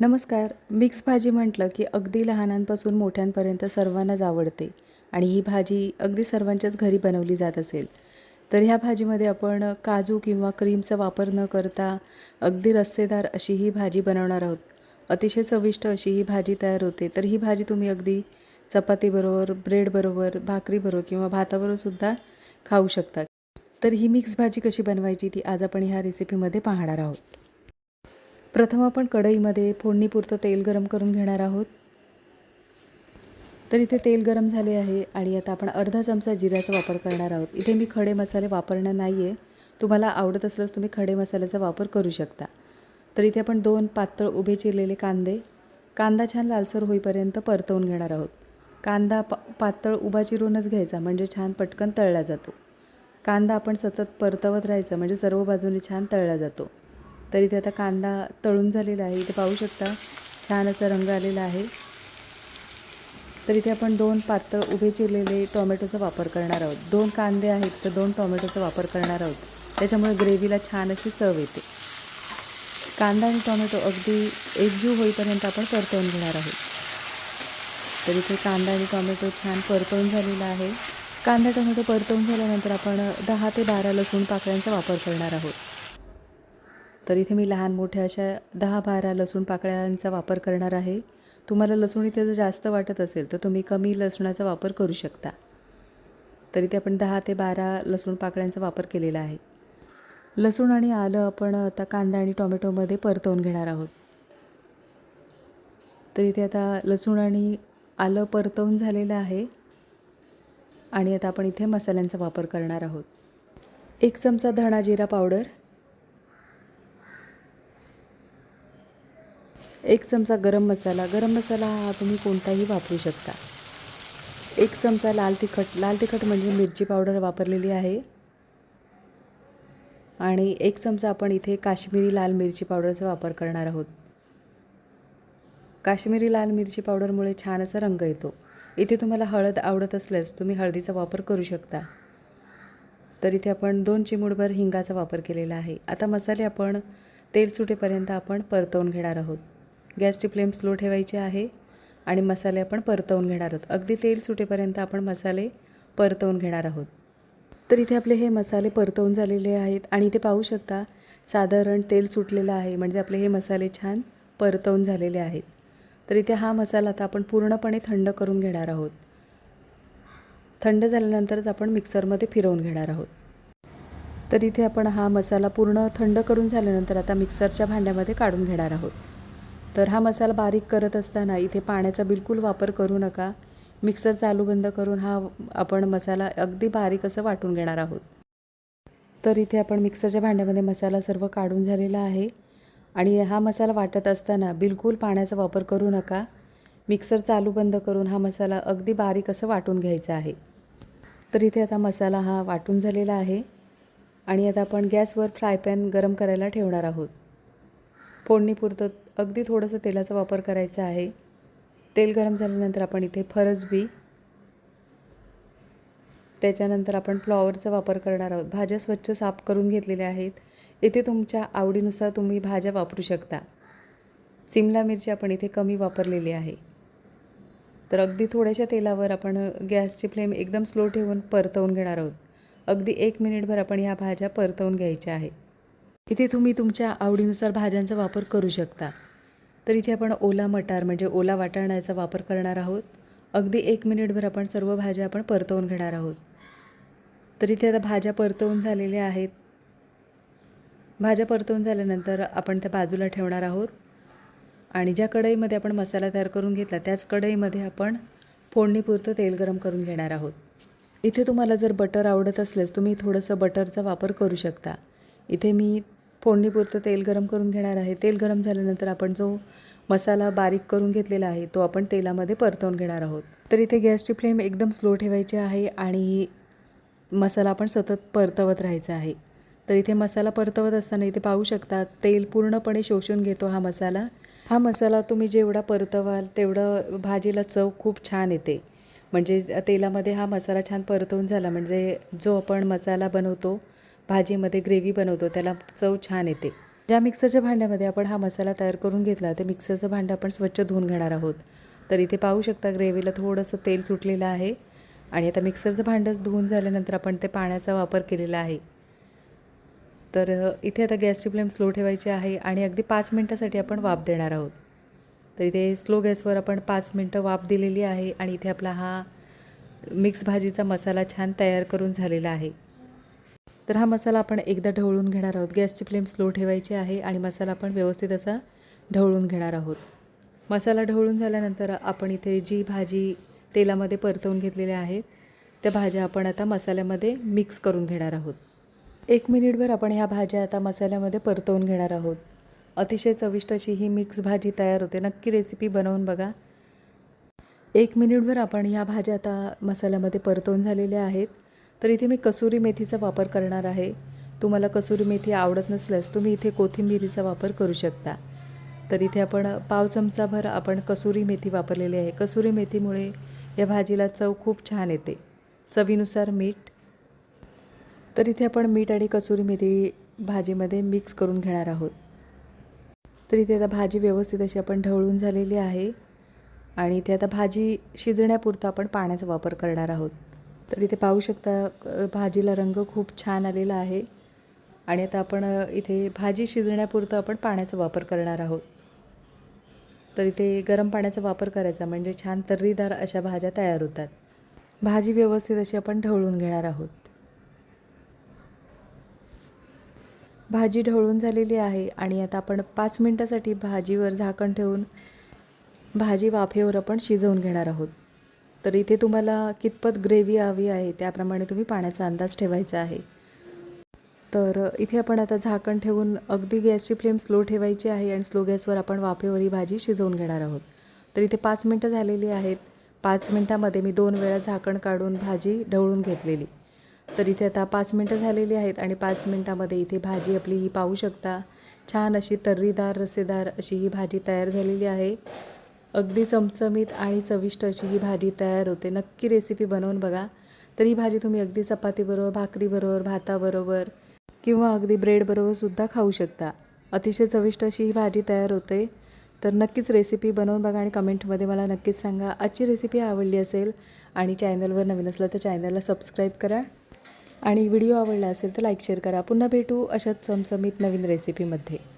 नमस्कार. मिक्स भाजी म्हटलं की अगदी लहानांपासून मोठ्यांपर्यंत सर्वांनाच आवडते आणि ही भाजी अगदी सर्वांच्याच घरी बनवली जात असेल. तर ह्या भाजीमध्ये आपण काजू किंवा क्रीमचा वापर न करता अगदी रस्सेदार अशी ही भाजी बनवणार आहोत. अतिशय चविष्ट अशी ही भाजी तयार होते. तर ही भाजी तुम्ही अगदी चपातीबरोबर ब्रेडबरोबर भाकरीबरोबर किंवा भाताबरोबरसुद्धा खाऊ शकता. तर ही मिक्स भाजी कशी बनवायची ती आज आपण ह्या रेसिपीमध्ये पाहणार आहोत. प्रथम आपण कढईमध्ये फोडणीपुरतं तेल गरम करून घेणार आहोत. तर इथे तेल गरम झाले आहे आणि आता आपण अर्धा चमचा जिऱ्याचा वापर करणार आहोत. इथे मी खडे मसाले वापरणार नाही आहे तुम्हाला आवडत असल्यास तुम्ही खडे मसाल्याचा वापर करू शकता. तर इथे आपण दोन पातळ उभे चिरलेले कांदे कांदा छान लालसर होईपर्यंत परतवून घेणार आहोत. कांदा पा पातळ उभा चिरूनच घ्यायचा म्हणजे छान पटकन तळला जातो. कांदा आपण सतत परतवत राहायचं म्हणजे सर्व बाजूने छान तळला जातो. तर इथे आता कांदा तळून झालेला आहे. इथे पाहू शकता छान असा रंग आलेला आहे. तर इथे आपण दोन पातळ उभे चिरलेले टोमॅटोचा वापर करणार आहोत. दोन कांदे आहेत तर दोन टोमॅटोचा वापर करणार आहोत. त्याच्यामुळे ग्रेव्हीला छान अशी चव येते. कांदा आणि टोमॅटो अगदी एकजीव होईपर्यंत आपण परतवून घेणार आहोत. तर इथे कांदा आणि टोमॅटो छान परतवून झालेला आहे. कांदा टोमॅटो परतवून झाल्यानंतर आपण दहा ते बारा लसूण पाकळ्यांचा वापर करणार आहोत. तर इथे मी लहान मोठ्या अशा दहा बारा लसूण पाकळ्यांचा वापर करणार आहे. तुम्हाला लसूण इथे जर जास्त वाटत असेल तर तुम्ही कमी लसणाचा वापर करू शकता. तर इथे आपण दहा ते बारा लसूण पाकळ्यांचा वापर केलेला आहे. लसूण आणि आलं आपण आता कांदा आणि टोमॅटोमध्ये परतवून घेणार आहोत. तर इथे आता लसूण आणि आलं परतवून झालेलं आहे. आणि आता आपण इथे मसाल्यांचा वापर करणार आहोत. एक चमचा धणा जिरा पावडर एक चमचा गरम मसाला. गरम मसाला हा तुम्ही कोणताही वापरू शकता. एक चमचा लाल तिखट. लाल तिखट म्हणजे मिरची पावडर वापरलेली आहे. आणि एक चमचा आपण इथे काश्मीरी लाल मिरची पावडरचा वापर करणार आहोत. काश्मीरी लाल मिरची पावडरमुळे छान असा रंग येतो. इथे तुम्हाला हळद आवडत असल्यास तुम्ही हळदीचा वापर करू शकता. तर इथे आपण दोन चिमूडभर हिंगाचा वापर केलेला आहे. आता मसाले आपण तेल सुटेपर्यंत आपण परतवून घेणार आहोत. गॅसची फ्लेम स्लो ठेवायची आहे आणि मसाले आपण परतवून घेणार आहोत. अगदी तेल सुटेपर्यंत आपण मसाले परतवून घेणार आहोत. तर इथे आपले हे मसाले परतवून झालेले आहेत आणि इथे पाहू शकता साधारण तेल सुटलेलं आहे म्हणजे आपले हे मसाले छान परतवून झालेले आहेत. तर इथे हा मसाला आता आपण पूर्णपणे थंड करून घेणार आहोत. थंड झाल्यानंतरच आपण मिक्सरमध्ये फिरवून घेणार आहोत. तर इथे आपण हा मसाला पूर्ण थंड करून झाल्यानंतर आता मिक्सरच्या भांड्यामध्ये काढून घेणार आहोत. तर हा मसाला बारीक करत असताना इथे पाण्याचा बिलकुल वापर करू नका. मिक्सर चालू बंद करून हा आपण मसाला अगदी बारीक असं वाटून घेणार आहोत. तर इथे आपण मिक्सरच्या भांड्यामध्ये मसाला सर्व काढून झालेला आहे. आणि हा मसाला वाटत असताना बिलकुल पाण्याचा वापर करू नका. मिक्सर चालू बंद करून हा मसाला अगदी बारीक असं वाटून घ्यायचा आहे. तर इथे आता मसाला हा वाटून झालेला आहे. आणि आता आपण गॅसवर फ्राय पॅन गरम करायला ठेवणार आहोत. फोडणीपुरतं अगदी थोडंसं तेलाचा वापर करायचा आहे. तेल गरम झाल्यानंतर आपण इथे फरसबी त्याच्यानंतर आपण फ्लॉवरचा वापर करणार आहोत. भाज्या स्वच्छ साफ करून घेतलेल्या आहेत. इथे तुमच्या आवडीनुसार तुम्ही भाज्या वापरू शकता. सिमला मिरची आपण इथे कमी वापरलेली आहे. तर अगदी थोड्याशा तेलावर आपण गॅसची फ्लेम एकदम स्लो ठेवून परतवून घेणार आहोत. अगदी एक मिनिटभर आपण ह्या भाज्या परतवून घ्यायच्या आहेत. इथे तुम्ही तुमच्या आवडीनुसार भाज्यांचा वापर करू शकता. तर इथे आपण ओला मटार म्हणजे ओला वाटाण्याचा वापर करणार आहोत. अगदी एक मिनिटभर आपण सर्व भाज्या आपण परतवून घेणार आहोत. तर इथे आता भाज्या परतवून झालेल्या आहेत. भाज्या परतवून झाल्यानंतर आपण त्या बाजूला ठेवणार आहोत. आणि ज्या कढईमध्ये आपण मसाला तयार करून घेतला त्याच कढईमध्ये आपण फोडणीपुरतं तेल गरम करून घेणार आहोत. इथे तुम्हाला जर बटर आवडत असल्यास तुम्ही थोडंसं बटरचा वापर करू शकता. इथे मी फोडणीपुरतं तेल गरम करून घेणार आहे. तेल गरम झाल्यानंतर आपण जो मसाला बारीक करून घेतलेला आहे तो आपण तेलामध्ये परतवून घेणार आहोत. तर इथे गॅसची फ्लेम एकदम स्लो ठेवायची आहे आणि मसाला आपण सतत परतवत राहायचा आहे. तर इथे मसाला परतवत असताना इथे पाहू शकता तेल पूर्णपणे शोषून घेतो हा मसाला. हा मसाला तुम्ही जेवढा परतवाल तेवढं भाजीला चव खूप छान येते. म्हणजे तेलामध्ये हा मसाला छान परतवून झाला. म्हणजे जो आपण मसाला बनवतो भाजीमध्ये ग्रेव्ही बनवतो त्याला चव छान येते. ज्या मिक्सरच्या भांड्यामध्ये आपण हा मसाला तयार करून घेतला ते मिक्सरचं भांडं आपण स्वच्छ धुवून घेणार आहोत. तर इथे पाहू शकता ग्रेव्हीला थोडंसं तेल सुटलेलं आहे आणि आता मिक्सरचं भांडंच धुवून झाल्यानंतर आपण ते पाण्याचा वापर केलेला आहे. तर इथे आता गॅसची फ्लेम स्लो ठेवायची आहे आणि अगदी पाच मिनटासाठी आपण वाफ देणार आहोत. तर इथे स्लो गॅसवर आपण पाच मिनटं वाफ दिलेली आहे आणि इथे आपला हा मिक्स भाजीचा मसाला छान तयार करून झालेला आहे. तर हा मसाला आपण एकदा ढवळून घेणार आहोत. गॅसची फ्लेम स्लो ठेवायची आहे आणि मसाला आपण व्यवस्थित असा ढवळून घेणार आहोत. मसाला ढवळून झाल्यानंतर आपण इथे जी भाजी तेलामध्ये परतवून घेतलेल्या आहेत त्या भाज्या आपण आता मसाल्यामध्ये मिक्स करून घेणार आहोत. एक मिनिटभर आपण ह्या भाज्या आता मसाल्यामध्ये परतवून घेणार आहोत. अतिशय चविष्ट अशी ही मिक्स भाजी तयार होते. नक्की रेसिपी बनवून बघा. एक मिनिटभर आपण ह्या भाज्या आता मसाल्यामध्ये परतवून झालेल्या आहेत. तर इथे मी कसुरी मेथीचा वापर करणार आहे. तुम्हाला कसुरी मेथी आवडत नसल्यास तुम्ही इथे कोथिंबिरीचा वापर करू शकता. तर इथे आपण पाव चमचाभर आपण कसुरी मेथी वापरलेली आहे. कसुरी मेथीमुळे या भाजीला चव खूप छान येते. चवीनुसार मीठ. तर इथे आपण मीठ आणि कसुरी मेथी भाजीमध्ये मिक्स करून घेणार आहोत. तर इथे आता भाजी व्यवस्थित अशी आपण ढवळून झालेली आहे. आणि इथे आता भाजी शिजण्यापुरता आपण पाण्याचा वापर करणार आहोत. तर इथे पाहू शकता भाजीला रंग खूप छान आलेला आहे. आणि आता आपण इथे भाजी शिजण्यापुरतं आपण पाण्याचा वापर करणार आहोत. तर इथे गरम पाण्याचा वापर करायचा म्हणजे छान तर्रीदार अशा भाज्या तयार होतात. भाजी व्यवस्थित अशी आपण ढवळून घेणार आहोत. भाजी ढवळून झालेली आहे आणि आता आपण पाच मिनटासाठी भाजीवर झाकण ठेवून भाजी वाफेवर आपण शिजवून घेणार आहोत. तर इथे तुम्हाला कितपत ग्रेव्ही हवी आहे त्याप्रमाणे तुम्ही पाण्याचा अंदाज ठेवायचा आहे. तर इथे आपण आता झाकण ठेवून अगदी गॅसची फ्लेम स्लो ठेवायची आहे आणि स्लो गॅसवर आपण वाफेवर ही भाजी शिजवून घेणार आहोत. तर इथे पाच मिनटं झालेली आहेत. पाच मिनटामध्ये मी दोन वेळा झाकण काढून भाजी ढवळून घेतलेली. तर इथे आता पाच मिनटं झालेली आहेत आणि पाच मिनटामध्ये इथे भाजी आपली ही पाहू शकता. छान अशी तर्रीदार रसेदार अशी ही भाजी तयार झालेली आहे. अगदी चमचमीत आणि चविष्ट अशी ही भाजी तयार होते. नक्की रेसिपी बनवून बघा. तर ही भाजी तुम्ही अगदी चपातीबरोबर भाकरीबरोबर भाताबरोबर किंवा अगदी ब्रेडबरोबर सुद्धा खाऊ शकता. अतिशय चविष्ट अशी ही भाजी तयार होते. तर नक्कीच रेसिपी बनवून बघा आणि कमेंटमध्ये मला नक्कीच सांगा. आजची रेसिपी आवडली असेल आणि चॅनलवर नवीन असलं तर चॅनलला सबस्क्राईब करा. आणि व्हिडिओ आवडला असेल तर लाईक शेअर करा. पुन्हा भेटू अशाच चमचमीत नवीन रेसिपीमध्ये